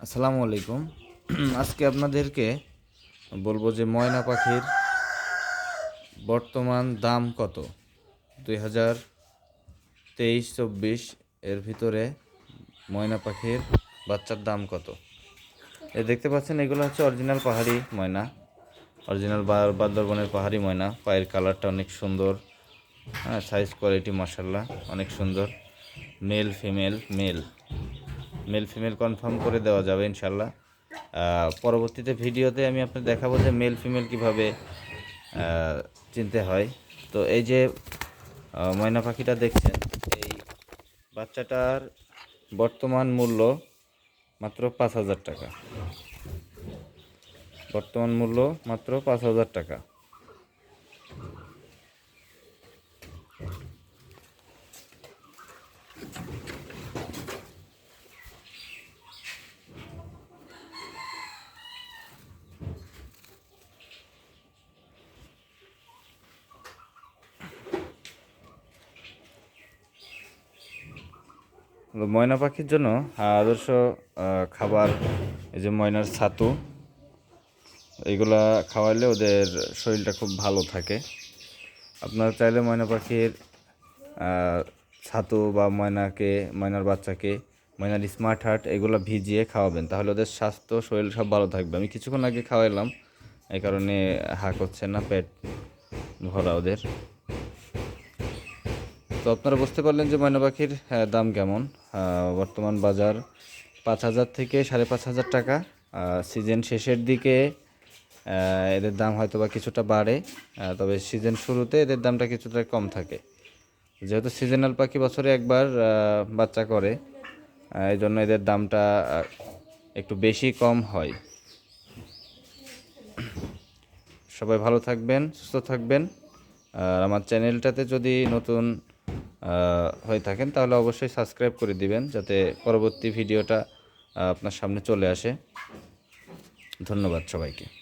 আসসালামু আলাইকুম। আজকে আপনাদেরকে বলব যে ময়না পাখির বর্তমান দাম কত? দুই হাজার তেইশ চব্বিশ এর ভিতরে ময়না পাখির বাচ্চার দাম কত? এ দেখতে পাচ্ছেন, এগুলো হচ্ছে অরিজিনাল পাহাড়ি ময়না। অরিজিনাল বান্দরবনের পাহাড়ি ময়না। পায়ের কালারটা অনেক সুন্দর। হ্যাঁ সাইজ কোয়ালিটি মাসাল্লাহ অনেক সুন্দর। Male female male male female confirm করে দেওয়া যাবে ইনশাল্লাহ পরবর্তীতে ভিডিওতে আমি আপনাদের দেখাবো যে মেল ফিমেল কীভাবে চিনতে হয়। তো এই যে ময়না পাখিটা দেখছেন, এই বাচ্চাটার বর্তমান মূল্য মাত্র পাঁচ হাজার টাকা। বর্তমান মূল্য মাত্র পাঁচ হাজার টাকা। ময়না পাখির জন্য আদর্শ খাবার, এই যে ময়নার ছাতু এইগুলা খাওয়াইলে ওদের শরীরটা খুব ভালো থাকে। আপনারা চাইলে ময়না পাখির ছাতু বা ময়নাকে, ময়নার বাচ্চাকে, ময়নার স্মার্ট হার্ট এগুলো ভিজিয়ে খাওয়াবেন, তাহলে ওদের স্বাস্থ্য, শরীর সব ভালো থাকবে। আমি কিছুক্ষণ আগে খাওয়াইলাম, এই কারণে হাঁক হচ্ছে না, পেট ভরা ওদের। তো আপনারা বুঝতে পারলেন যে ময়না পাখির দাম কেমন। বর্তমান বাজার পাঁচ হাজার থেকে সাড়ে পাঁচ হাজার টাকা। সিজন শেষের দিকে এদের দাম হয়তো বা কিছুটা বাড়ে। তবে সিজন শুরুতে এদের দামটা কিছুটা কম থাকে। যেহেতু সিজনাল পাখি বছরে একবার বাচ্চা করে এই জন্য এদের দামটা একটু বেশি কম হয়। সবাই ভালো থাকবেন, সুস্থ থাকবেন। আর আমার চ্যানেলটাতে যদি নতুন হয়ে থাকেন, তাহলে অবশ্যই সাবস্ক্রাইব করে দিবেন যাতে পরবর্তী ভিডিওটা আপনার সামনে চলে আসে। ধন্যবাদ সবাইকে।